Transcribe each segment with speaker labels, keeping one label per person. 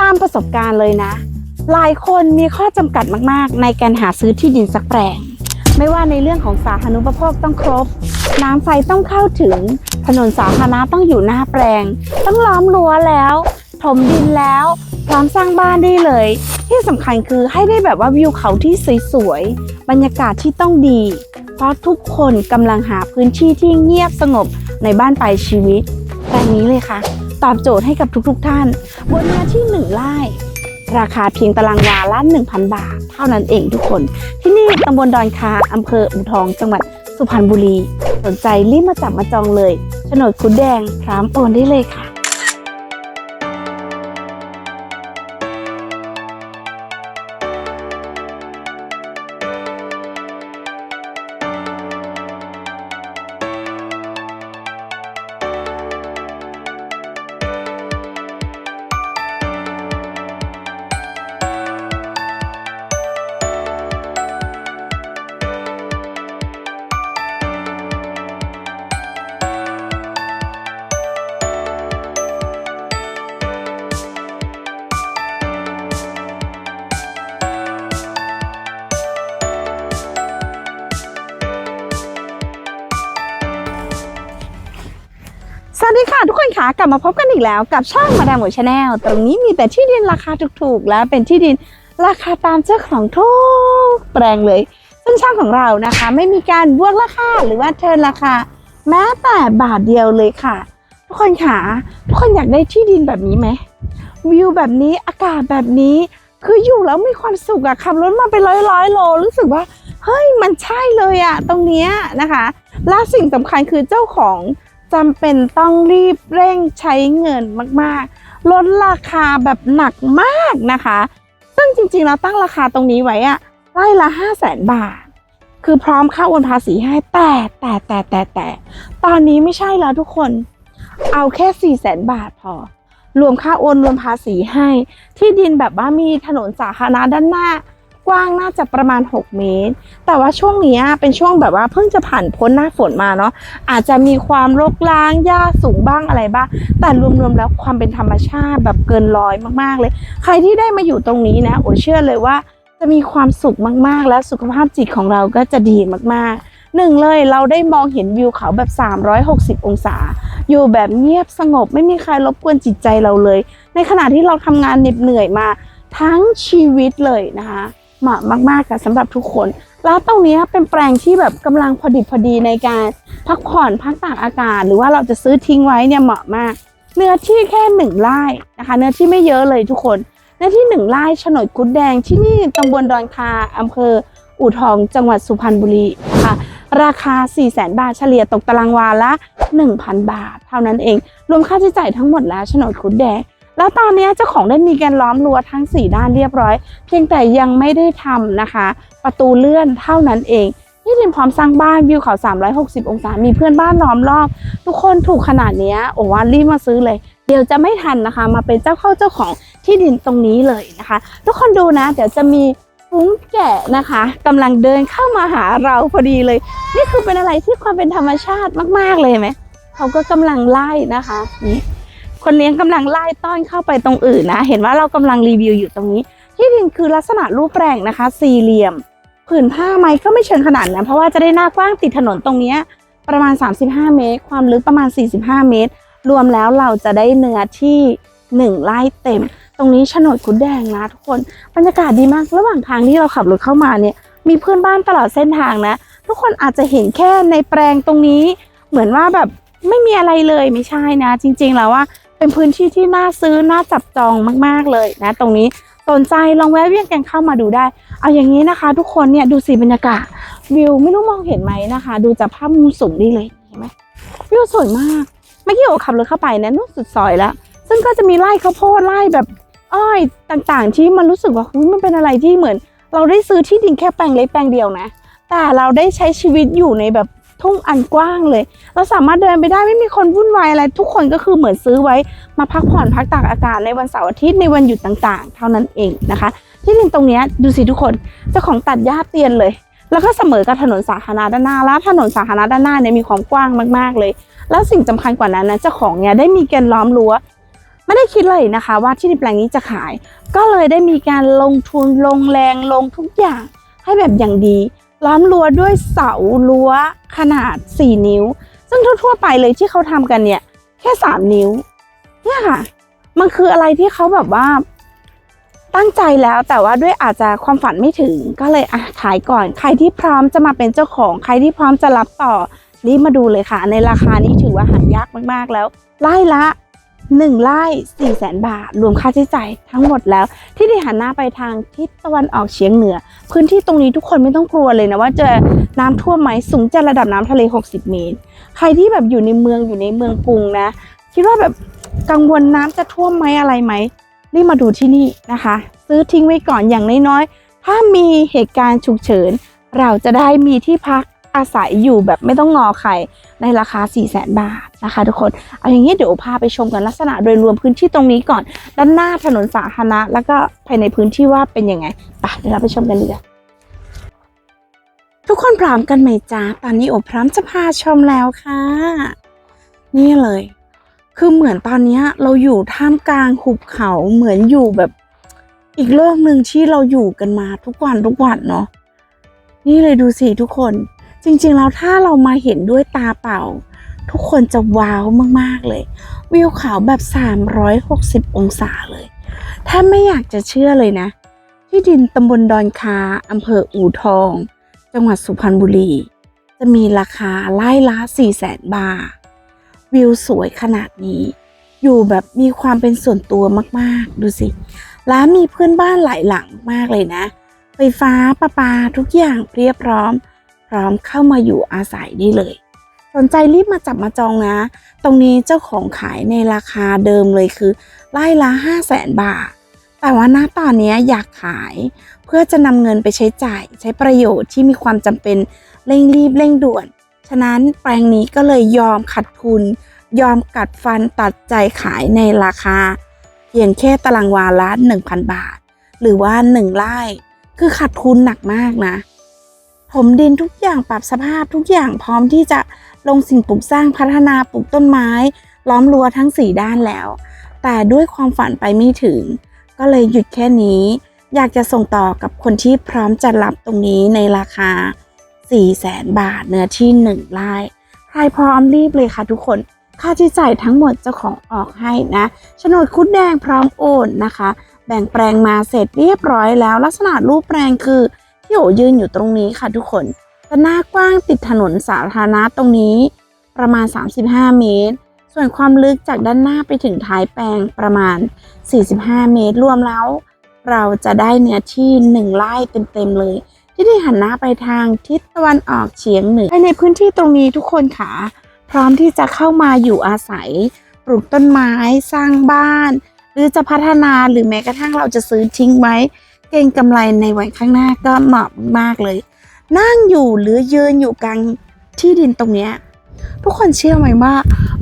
Speaker 1: ตามประสบการณ์เลยนะ หลายคนมีข้อจำกัดมากๆ ในการหาซื้อที่ดินสักแปลง ไม่ว่าในเรื่องของสาธารณูปโภคต้องครบ น้ำไฟต้องเข้าถึง ถนนสาธารณะต้องอยู่หน้าแปลง ต้องล้อมรั้วแล้วถมดินแล้ว พร้อมสร้างบ้านได้เลย ที่สำคัญคือให้ได้แบบว่าวิวเขาที่สวยๆ บรรยากาศที่ต้องดี เพราะทุกคนกำลังหาพื้นที่ที่เงียบสงบในบ้านปลายชีวิตแปลงนี้เลยค่ะ ตอบโจทย์ให้กับทุกๆท่าน บนเนื้อที่หนึ่งไร่ราคาเพียงตารางวาละ1,000 บาท เท่านั้นเองทุกคน ที่นี่ตำบลดอนคาอำเภออุทอง จังหวัดสุพรรณบุรี สนใจรีบมาจับมาจองเลยโฉนดคุดแดงพร้อมโอนได้เลยค่ะ ค่ะทุกคนคะกลับมาพบกันอีกแล้วกับช่องมาดามหมูชาแนลตรงนี้มีแต่ที่ดินราคาถูกๆ และเป็นที่ดินราคาตามเจ้าของทุกแปลงเลย ซึ่งช่างของเรานะคะ ไม่มีการบวกราคาหรือว่าเทินราคา แม้แต่บาทเดียวเลยค่ะ ทุกคนคะทุกคนอยากได้ที่ดินแบบนี้ไหมวิวแบบนี้อากาศแบบนี้คืออยู่แล้วมีความสุขอะขับรถมาเป็นร้อยร้อยโลรู้สึกว่าเฮ้ยมันใช่เลยอะตรงเนี้ยนะคะและสิ่งสำคัญคือเจ้าของ จำเป็นต้องรีบเร่งใช้เงินมากๆ ลดราคาแบบหนักมากนะคะ ซึ่งจริงๆเราตั้งราคาตรงนี้ไว้อะไร่ละ5 0 0แสนบาท คือพร้อมค่าโอนภาษีให้แต่แต่แต่แต่แต่ตอนนี้ไม่ใช่แล้วทุกคน เอาแค่4 0 0แสนบาทพอ รวมค่าโอนรวมภาษีให้ ที่ดินแบบว่ามีถนนสาธารณะด้านหน้า กว้างน่าจะประมาณ 6 เมตร แต่ว่าช่วงนี้เป็นช่วงแบบว่าเพิ่งจะผ่านพ้นหน้าฝนมาเนาะอาจจะมีความรกร้างหญ้าสูงบ้างอะไรบ้าง แต่รวมๆแล้วความเป็นธรรมชาติแบบเกินร้อยมากๆเลย ใครที่ได้มาอยู่ตรงนี้นะโอเชื่อเลยว่าจะมีความสุขมากๆ และสุขภาพจิตของเราก็จะดีมากๆหนึ่งเลยเราได้มองเห็นวิวเขาแบบ 360 องศา อยู่แบบเงียบสงบไม่มีใครรบกวนจิตใจเราเลย ในขณะที่เราทำงานเหน็ดเหนื่อยมาทั้งชีวิตเลยนะคะ เหมาะมากๆกับสำหรับทุกคน แล้วตรงนี้เป็นแปลงที่แบบกำลังพอดิบพอดีในการพักผ่อนพักตากอากาศ หรือว่าเราจะซื้อทิ้งไว้เนี่ยเหมาะมาก เนื้อที่แค่หนึ่งไร่นะคะ เนื้อที่ไม่เยอะเลยทุกคนเนื้อที่หนึ่งไร่โฉนดกุดแดงที่นี่ตำบลดอนคาอำเภออู่ทองจังหวัดสุพรรณบุรีนะคะราคา 4 0 0 0 0 0 บาทเฉลี่ยตกตารางวาละ 1,000 บาท เท่านั้นเอง รวมค่าใช้จ่ายทั้งหมดแล้วโฉนดกุดแดง แล้วตอนนี้เจ้าของได้มีการล้อมรั้วทั้ง 4 ด้านเรียบร้อย เพียงแต่ยังไม่ได้ทำนะคะ ประตูเลื่อนเท่านั้นเองที่ดินพร้อมสร้างบ้านวิวเขา 360 องศา มีเพื่อนบ้านล้อมรอบ ทุกคนถูกขนาดนี้โอ้ว่ารีบมาซื้อเลย เดี๋ยวจะไม่ทันนะคะ มาเป็นเจ้าเข้าเจ้าของที่ดินตรงนี้เลยนะคะ ทุกคนดูนะ เดี๋ยวจะมีฟุ้งแกะนะคะกำลังเดินเข้ามาหาเราพอดีเลย นี่คือเป็นอะไรที่ความเป็นธรรมชาติมาก ๆเลยไหมเขาก็กำลังไล่นะคะนี่ คนเลี้ยงกำลังไล่ต้อนเข้าไปตรงอื่นนะ เห็นว่าเรากำลังรีวิวอยู่ตรงนี้ ที่ดินคือลักษณะรูปแปลงนะคะ สี่เหลี่ยม ผืนผ้าไหมก็ไม่เชิงขนาดนั้นเพราะว่าจะได้หน้ากว้างติดถนนตรงนี้ประมาณ 35 เมตร ความลึกประมาณ 45 เมตร รวมแล้วเราจะได้เนื้อที่หนึ่งไร่เต็ม ตรงนี้โฉนดคุดแดงนะทุกคน บรรยากาศดีมาก ระหว่างทางที่เราขับรถเข้ามาเนี่ย มีเพื่อนบ้านตลอดเส้นทางนะ ทุกคนอาจจะเห็นแค่ในแปลงตรงนี้ เหมือนว่าแบบไม่มีอะไรเลยไม่ใช่นะ จริงๆแล้วว่า เป็นพื้นที่ที่น่าซื้อน่าจับจองมากๆเลยนะ ตรงนี้สนใจลองแวะเวียนกันเข้ามาดูได้ เอาอย่างนี้นะคะ ทุกคนเนี่ยดูสิบรรยากาศวิวไม่รู้มองเห็นไหมนะคะ ดูจากภาพมุมสูงนี่เลยเห็นไหมวิวสวยมากเมื่อกี้โอขับรถเข้าไปนะนู่นสุดซอยแล้ว ซึ่งก็จะมีไร่ข้าวโพดไร่แบบอ้อยต่างๆ ที่มันรู้สึกว่าหุ้ยมันเป็นอะไรที่เหมือน เราได้ซื้อที่ดินแค่แปลงเล็กแปลงเดียวนะ แต่เราได้ใช้ชีวิตอยู่ในแบบ ทุ่งอันกว้างเลย เราสามารถเดินไปได้ไม่มีคนวุ่นวายอะไร ทุกคนก็คือเหมือนซื้อไว้มาพักผ่อนพักตากอากาศในวันเสาร์อาทิตย์ในวันหยุดต่างๆ เท่านั้นเองนะคะ ที่ดินตรงนี้ดูสิทุกคนเจ้าของตัดหญ้าเตียนเลย แล้วก็เสมอกับถนนสาธารณะด้านหน้าแล้วถนนสาธารณะด้านหน้าเนี่ยมีความกว้างมากๆเลย แล้วสิ่งสำคัญกว่านั้นนะเจ้าของเนี่ยได้มีการล้อมรั้วไม่ได้คิดเลยนะคะ ว่าที่ดินแปลงนี้จะขาย ก็เลยได้มีการลงทุนลงแรงลงทุกอย่างให้แบบอย่างดี ล้อมรั้วด้วยเสารั้วขนาด 4 นิ้ว ซึ่งทั่วๆไปเลยที่เขาทำกันเนี่ย แค่ 3 นิ้ว เนี่ยค่ะ มันคืออะไรที่เขาแบบว่า ตั้งใจแล้วแต่ว่าด้วยอาจจะความฝันไม่ถึงก็เลยอะขายก่อน ใครที่พร้อมจะมาเป็นเจ้าของ ใครที่พร้อมจะรับต่อรีบมาดูเลยค่ะ ในราคานี้ถือว่าหายากมากๆแล้วไล่ละ 1ไร่4แสนบาท รวมค่าใช้จ่ายทั้งหมดแล้ว ที่ด้หันหน้าไปทางทิศตะวันออกเฉียงเหนือ พื้นที่ตรงนี้ทุกคนไม่ต้องกลัวเลยนะว่าจะน้ำท่วมไหมสูงจากระดับน้ำทะเล 60 เมตร ใครที่แบบอยู่ในเมืองอยู่ในเมืองกรุงนะ คิดว่าแบบกังวลน้ำจะท่วมไหมอะไรไหมรีบมาดูที่นี่นะคะ ซื้อทิ้งไว้ก่อนอย่างน้อยๆถ้ามีเหตุการณ์ฉุกเฉิน เราจะได้มีที่พัก อาศัยอยู่แบบไม่ต้องงอใครในราคา 4 0 0แสนบาทนะคะทุกคน เอาอย่างนี้เดี๋ยวพาไปชมกันลักษณะโดยรวมพื้นที่ตรงนี้ก่อน ด้านหน้าถนนสาธารณะแล้วก็ภายในพื้นที่ว่าเป็นยังไงไปเดี๋ยวเราไปชมกันเลยทุกคนพร้อมกันไหมจ๊ะ ตอนนี้โอพร้อมจะพาชมแล้วค่ะ นี่เลย คือเหมือนตอนนี้เราอยู่ท่ามกลางหุบเขาเหมือนอยู่แบบอีกโลกหนึ่งที่เราอยู่กันมาทุกวันทุกวันเนาะ นี่เลยดูสิทุกคน จริงๆแล้วถ้าเรามาเห็นด้วยตาเปล่า ทุกคนจะว้าวมากๆเลย วิวเขาแบบ 360 องศาเลยแทบไม่อยากจะเชื่อเลยนะ ที่ดินตำบลดอนคาอำเภออู่ทอง จังหวัดสุพรรณบุรี จะมีราคาไล่ละ4แสนบาทวิวสวยขนาดนี้ อยู่แบบมีความเป็นส่วนตัวมากๆ ดูสิแล้วมีเพื่อนบ้านหลายหลังมากเลยนะ ไฟฟ้าประปาทุกอย่างเรียบพร้อม พร้อมเข้ามาอยู่อาศัยได้เลย สนใจรีบมาจับมาจองนะ ตรงนี้เจ้าของขายในราคาเดิมเลยคือ ไล่ละ5 0 0แสนบาท แต่ว่าณตอนนี้อยากขาย เพื่อจะนำเงินไปใช้จ่าย ใช้ประโยชน์ที่มีความจำเป็นเร่งรีบเร่งด่วน ฉะนั้นแปลงนี้ก็เลยยอมขัดทุน ยอมกัดฟันตัดใจขายในราคาเพียงแค่ตารางวาละ1,000 บาท หรือว่า 1ไร่คือขาดทุนหนักมากนะ ผมดินทุกอย่างปรับสภาพทุกอย่างพร้อมที่จะลงสิ่งปลูกสร้างพัฒนาปลูกต้นไม้ ล้อมรั้วทั้ง 4 ด้านแล้ว แต่ด้วยความฝันไปไม่ถึง ก็เลยหยุดแค่นี้ อยากจะส่งต่อกับคนที่พร้อมจะรับตรงนี้ในราคา4แสนบาทเนื้อที่ 1ไร่ใครพร้อมรีบเลยค่ะทุกคนค่าใช้จ่ายทั้งหมดเจ้าของออกให้นะโฉนดคุดแดงพร้อมโอนนะคะ แบ่งแปลงมาเสร็จเรียบร้อยแล้ว ลักษณะรูปแปลงคือ ที่โอยืนอยู่ตรงนี้ค่ะทุกคนแต่หน้ากว้างติดถนนสาธารณะตรงนี้ ประมาณ 35 เมตร ส่วนความลึกจากด้านหน้าไปถึงท้ายแปลงประมาณ 45 เมตรรวมแล้ว เราจะได้เนื้อที่ 1ไร่เต็มๆเลย ที่ได้หันหน้าไปทางทิศตะวันออกเฉียงเหนือในพื้นที่ตรงนี้ทุกคนค่ะ พร้อมที่จะเข้ามาอยู่อาศัย ปลูกต้นไม้สร้างบ้าน หรือจะพัฒนาหรือแม้กระทั่งเราจะซื้อทิ้งไว้ เก่งกำไรในวันข้างหน้าก็เหมาะมากเลย นั่งอยู่หรือยืนอยู่กลางที่ดินตรงเนี้ยทุกคนเชื่อไหมว่า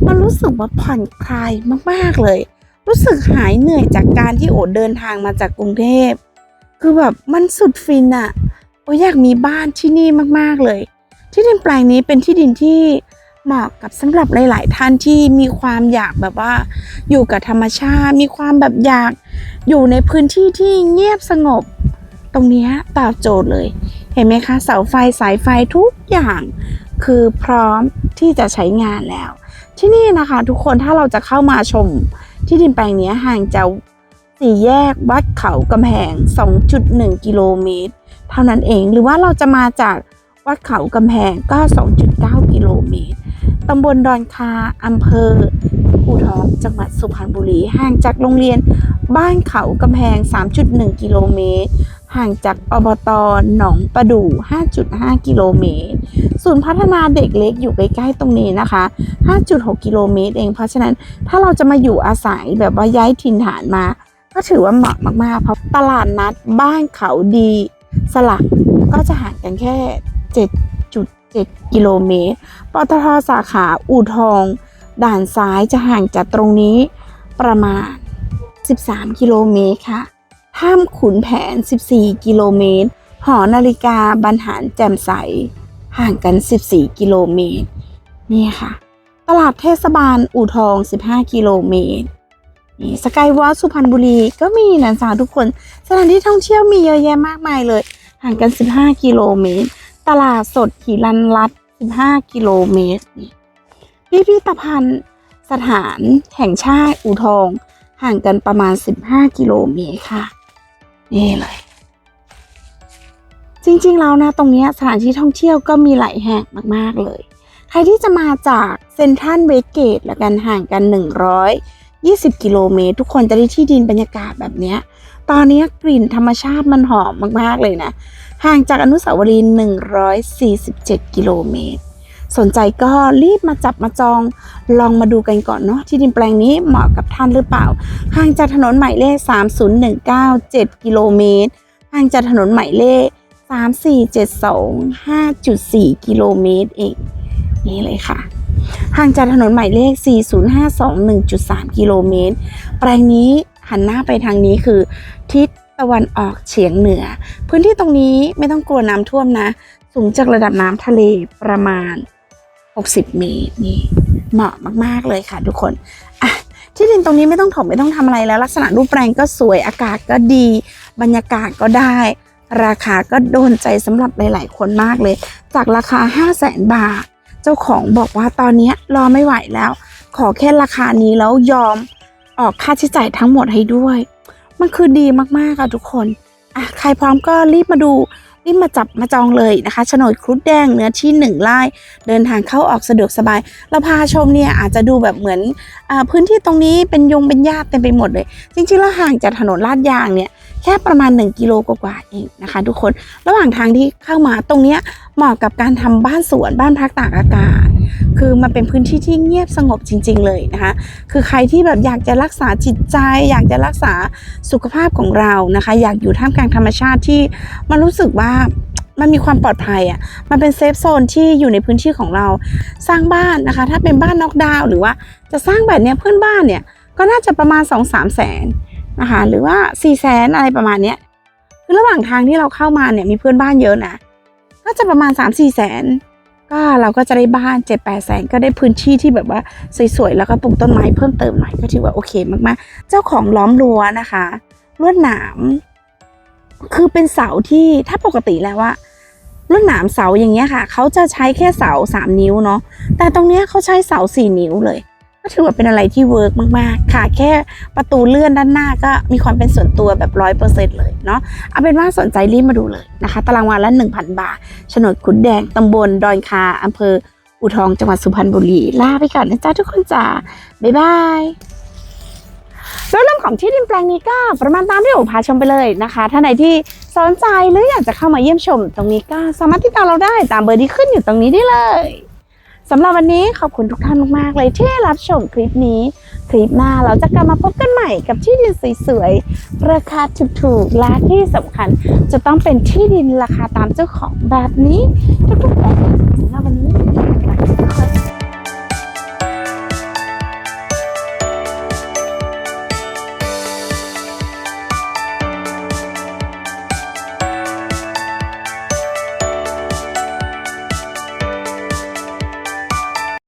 Speaker 1: มันรู้สึกว่าผ่อนคลายมากๆเลย รู้สึกหายเหนื่อยจากการที่โอดเดินทางมาจากกรุงเทพคือแบบมันสุดฟินอะโออยากมีบ้านที่นี่มากๆเลย ที่ดินแปลงนี้เป็นที่ดินที่ เหมาะกับสำหรับหลาย ๆ ท่านที่มีความอยากแบบว่า อยู่กับธรรมชาติ มีความแบบอยากอยู่ในพื้นที่ที่เงียบสงบ ตรงนี้ตอบโจทย์เลย เห็นไหมคะ เสาไฟสายไฟทุกอย่างคือพร้อมที่จะใช้งานแล้ว ที่นี่นะคะทุกคนถ้าเราจะเข้ามาชมที่ดินแปลงนี้ห่างจากสี่แยกวัดเขากำแพง 2.1 กิโลเมตร เท่านั้นเองหรือว่าเราจะมาจากวัดเขากำแพงก็ 2.9 กิโลเมตร ตำบลดอนคาอำเภออู่ทองจังหวัดสุพรรณบุรีห่างจากโรงเรียนบ้านเขากำแพง 3.1 กิโลเมตร ห่างจากอบตหนองประดู่ 5.5 กิโลเมตร ศูนย์พัฒนาเด็กเล็กอยู่ใกล้ๆตรงนี้นะคะ 5.6 กิโลเมตรเอง เพราะฉะนั้นถ้าเราจะมาอยู่อาศัยแบบว่าย้ายถิ่นฐานมา ก็ถือว่าเหมาะมากๆ เพราะตลาดนัดบ้านเขาดีสลักก็จะห่างกันแค่ 7 7 กิโลเมตร ปตทสาขาอู่ทอง ด่านซ้ายจะห่างจากตรงนี้ประมาณ 13 กิโลเมตรค่ะถ้ำขุนแผน 14 กิโลเมตร หอนาฬิกาบรรหารแจ่มใส ห่างกัน 14 กิโลเมตร นี่ค่ะ ตลาดเทศบาลอู่ทอง 15 กิโลเมตรนี่สกายวอล์สุพรรณบุรีก็มีนะจ๊ะทุกคน สถานที่ท่องเที่ยวมีเยอะแยะมากมายเลย ห่างกัน 15 กิโลเมตร ตลาดสดขีรันรัด15 กิโลเมตร พิพิธภัณฑ์สถานแห่งชาติอู่ทอง ห่างกันประมาณ 15 กิโลเมตรค่ะ นี่เลย จริงๆ แล้วนะ ตรงนี้สถานที่ท่องเที่ยวก็มีหลายแห่งมาก ๆ เลย ใครที่จะมาจากเซนทรัลเวสเกตและกันห่างกัน 120 กิโลเมตร ทุกคนจะได้ที่ดินบรรยากาศแบบนี้ ตอนนี้กลิ่นธรรมชาติมันหอมมาก ๆ เลยนะ ห่างจากอนุสาวรีย์147 กิโลเมตร สนใจก็รีบมาจับมาจองลองมาดูกันก่อนเนาะที่ดินแปลงนี้เหมาะกับท่านหรือเปล่า ห่างจากถนนหมายเลข 3019 7 กิโลเมตร ห่างจากถนนหมายเลข 3472 5.4 กิโลเมตรเองนี่เลยค่ะห่างจากถนนหมายเลข 4052 1.3 กิโลเมตร แปลงนี้หันหน้าไปทางนี้คือทิศ ตะวันออกเฉียงเหนือ พื้นที่ตรงนี้ไม่ต้องกลัวน้ำท่วมนะ สูงจากระดับน้ำทะเลประมาณ 60 เมตรนี่เหมาะมากๆเลยค่ะทุกคนอะที่ดินตรงนี้ไม่ต้องถมไม่ต้องทำอะไรแล้ว ลักษณะรูปแปลงก็สวยอากาศก็ดี บรรยากาศก็ได้ ราคาก็โดนใจสำหรับหลาย ๆ คนมากเลย จากราคา 5 0 0แสนบาท เจ้าของบอกว่าตอนนี้รอไม่ไหวแล้ว ขอแค่ราคานี้แล้วยอมออกค่าใช้จ่ายทั้งหมดให้ด้วย มันคือดีมากๆค่ะทุกคนอะใครพร้อมก็รีบมาดูรีบมาจับมาจองเลยนะคะโฉนดครุฑแดงเนื้อที่หนึ่งไร่เดินทางเข้าออกสะดวกสบาย เราพาชมเนี่ยอาจจะดูแบบเหมือนอพื้นที่ตรงนี้เป็นยงเป็นหญ้าเต็มไปหมดเลย จริงๆแล้วห่างจากถนนลาดยางเนี่ย แค่ประมาณ 1กิโลกว่าๆเองนะคะ ทุกคนระหว่างทางที่เข้ามาตรงเนี้ยเหมาะกับการทำบ้านสวนบ้านพักตากอากาศ คือมันเป็นพื้นที่ที่เงียบสงบจริง ๆ เลยนะคะ คือใครที่แบบอยากจะรักษาจิตใจ อยากจะรักษาสุขภาพของเรานะคะ อยากอยู่ท่ามกลางธรรมชาติที่มันรู้สึกว่ามันมีความปลอดภัยอะ มันเป็นเซฟโซนที่อยู่ในพื้นที่ของเรา สร้างบ้านนะคะ ถ้าเป็นบ้านน็อกดาวหรือว่าจะสร้างแบบเนี้ยเพื่อนบ้านเนี่ยก็น่าจะประมาณ 2 3 แสน นะคะหรือว่า4ี่แสนอะไรประมาณเนี้ยคือระหว่างทางที่เราเข้ามาเนี่ยมีเพื่อนบ้านเยอะนะก็จะประมาณ3 4แสนก็เราก็จะได้บ้าน7 8แสนก็ได้พื้นที่ที่แบบว่าสวยๆแล้วก็ปลูกต้นไม้เพิ่มเติมหน่อยก็ถือว่าโอเคมากๆ เจ้าของล้อมรั้วนะคะลวดหนามคือเป็นเสาที่ถ้าปกติแล้วอะลวดหนามเสาอย่างเงี้ยค่ะเขาจะใช้แค่เสาสามนิ้วเนาะแต่ตรงเนี้ยเขาใช้เสาสี่นิ้วเลย ก็ถือว่าเป็นอะไรที่เวิร์กมากๆ ค่ะ แค่ประตูเลื่อนด้านหน้าก็มีความเป็นส่วนตัวแบบร้อยเปอร์เซ็นต์เลยเนาะเอาเป็นว่าสนใจรีบมาดูเลยนะคะ ตารางวาละ1,000บาทโฉนดขุนแดงตำบลดอนคาอำเภออู่ทองจังหวัดสุพรรณบุรีลาไปก่อนนะจ๊ะทุกคนจ้าบ๊ายบายโดยเรื่องของที่ดินแปลงนี้ก็ประมาณตามที่โอพาชมไปเลยนะคะ ถ้าไหนที่สนใจหรืออยากจะเข้ามาเยี่ยมชม ตรงนี้ก็สามารถติดต่อเราได้ตามเบอร์ที่ขึ้นอยู่ตรงนี้ได้เลย สำหรับวันนี้ขอบคุณทุกท่านมากๆเลยที่รับชมคลิปนี้ คลิปหน้าเราจะกลับมาพบกันใหม่กับที่ดินสวยๆราคาถูกๆและที่สำคัญ จะต้องเป็นที่ดินราคาตามเจ้าของแบบนี้ทุกๆแบบสำหรับวันนี้ขอบคุณ